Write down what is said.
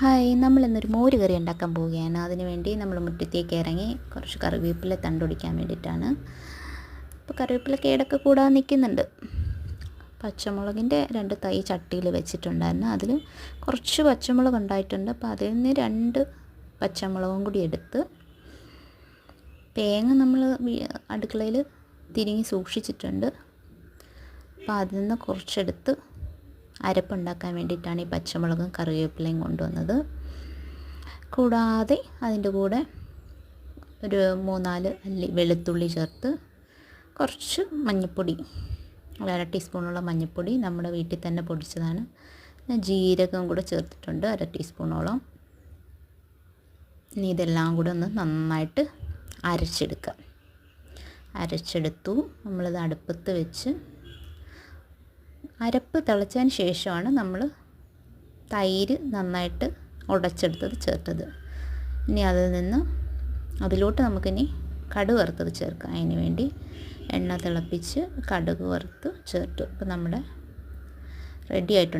Hi നമ്മൾ ഇന്നൊരു മോര് കറി ഉണ്ടാക്കാൻ പോവുകയാണ്. അതിന് വേണ്ടി നമ്മൾ മുറ്റത്തേക്ക് ഇറങ്ങി കുറച്ച് കറിവേപ്പില തണ്ടൊടിക്കാൻ വേണ്ടിയിട്ടാണ്. അപ്പോൾ കറിവേപ്പില കേടൊക്കെ കൂടാതെ നിൽക്കുന്നുണ്ട് പച്ചമുളകിന്റെ രണ്ട് തൈ ചട്ടിയിൽ വെച്ചിട്ടുണ്ടായിരുന്നു. അതിൽ കുറച്ച് പച്ചമുളക് ഉണ്ടായിട്ടുണ്ട്. അപ്പോൾ അതിൽ നിന്ന് രണ്ട് പച്ചമുളകും കൂടി എടുത്ത് തേങ്ങ നമ്മൾ അടുക്കളയിൽ തിരിങ്ങി സൂക്ഷിച്ചിട്ടുണ്ട്. അപ്പോൾ അതിൽ നിന്ന് കുറച്ചെടുത്ത് അരപ്പുണ്ടാക്കാൻ വേണ്ടിയിട്ടാണ് ഈ പച്ചമുളകും കറിവേപ്പിലയും കൊണ്ടുവന്നത്. കൂടാതെ അതിന്റെ കൂടെ ഒരു മൂന്നാൽ അല്ലി വെളുത്തുള്ളി ചേർത്ത് കുറച്ച് മഞ്ഞൾപ്പൊടി ഒരു അര ടീസ്പൂണോളം മഞ്ഞൾപ്പൊടി നമ്മുടെ വീട്ടിൽ തന്നെ പൊടിച്ചതാണ്. ഞാൻ ജീരകം കൂടെ ചേർത്തിട്ടുണ്ട് അര ടീസ്പൂണോളം. ഇനി ഇതെല്ലാം കൂടെ ഒന്ന് നന്നായിട്ട് അരച്ചെടുക്കാം. അരച്ചെടുത്തു. നമ്മളിത് അടുപ്പത്ത് വെച്ച് അരപ്പ് തിളച്ചതിന് ശേഷമാണ് നമ്മൾ തൈര് നന്നായിട്ട് ഉടച്ചെടുത്തത് ചേർത്തത്. ഇനി അതിൽ നിന്ന് അതിലോട്ട് നമുക്കിനി കടുക് വറുത്തത് ചേർക്കാം. അതിന് വേണ്ടി എണ്ണ തിളപ്പിച്ച് കടുക് വറുത്ത് ചേർത്തു. അപ്പോൾ നമ്മുടെ റെഡി ആയിട്ടുണ്ട്.